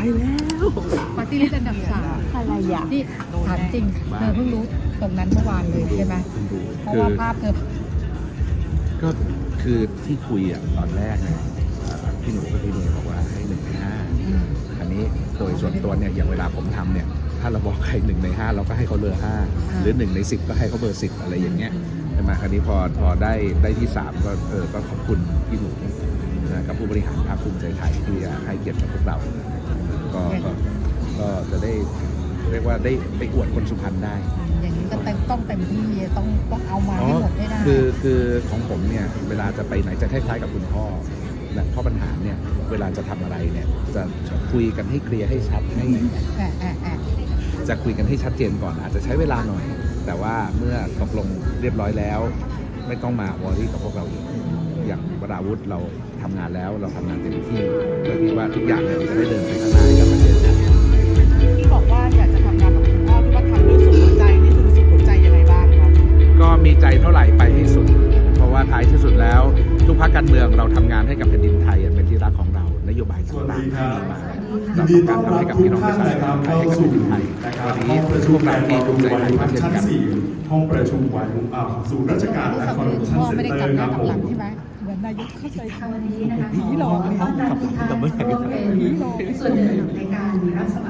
ายแล้วปาร์ตี้ลิสต์อันดับสามอะไรอะนี่ถามจริงเธอเพิ่งรู้ตรงนั้นเมื่อวานเลยใช่ไหมเพราะคือว่าภาพเธอก็คือที่คุยอะตอนแรกเนี่ยเอ่อพี่หนูกับพี่เมย์บอกว่าให้หนึ่งในห้าอืมอันนี้โดยส่วนตัวเนี่ยอย่างเวลาผมทำเนี่ย ถ้าเราบอกใครหนึ่งในห้าเราก็ให้เขาเบอร์ห้าหรือหนึ่งในสิบก็ให้เขาเบอร์สิบอะไรอย่างเงี้ยใช่ไหมคราวนี้พอพอได้ได้ที่สามก็เออก็ขอบคุณพี่หนูนะกับผู้บริหารภาคภูมิใจไทยที่ให้เกียรติกับพวกเรา ก็ก็ก็จะได้เรียกว่าได้ได้อวดคนสุพรรณได้ อย่างนี้ก็เต็มต้องเต็มที่ต้องต้องเอามาอ๋อให้หมดให้ได้คือคือของผมเนี่ยเวลาจะไปไหนจะคล้ายๆกับคุณพ่อและพ่อปัญหารเนี่ยเวลาจะทำอะไรเนี่ยจะคุยกันให้เคลียร์ให้ชัดให้ จะคุยกันให้ชัดเจนก่อนอาจจะใช้เวลาหน่อย แต่ว่าเมื่อตกลงเรียบร้อยแล้ว ไม่ต้องมาวอรี่กับพวกเราอีกอย่างวราวุธเราทำงานแล้วเราทำงานเต็มที่เพื่อที่ว่าทุกอย่างเนี่ยจะได้เดินไปข้างหน้าให้กับประเทศชาติที่บอกว่าอยากจะทำงานกับคุณพ่อที่ว่าทำด้วยสุดหัวใจนี่คือสุดหัวใจยังไงบ้างคะก็มีใจเท่าไหร่ไปให้สุด เพราะว่าท้ายที่สุดแล้ว ทุกภาคการเมืองเราทำงานให้กับแผ่นดินไทยเป็น ของเรานโยบายสวัสต่างดีๆคที่รับมีมายินเราดีต้องต้อนการรับทำให้กับทุพี่กน้องท่าปนระนะชาคชรับนไทยเข้าวันสู่นี้การพวกประเราชุที่มภูมิใจวัมากนเช่นชั้นกันสี่ห้องประชุมวัยรุ่นอ่าศูนย์ราชการรู้และสึกคอนคือเวนชั่นพ่อเซ็ไม่นได้เตกอลับร์หคน้ารับกลับผหลัมงใช่ไหมเหมือนนายกเข้าใจทางผีหลอกผีหลอกกลับหลังแต่เมื่อไหร่ก็ได้ผีหลอกส่วนหนึ่งในการรับสมัครรับเลือกตั้ง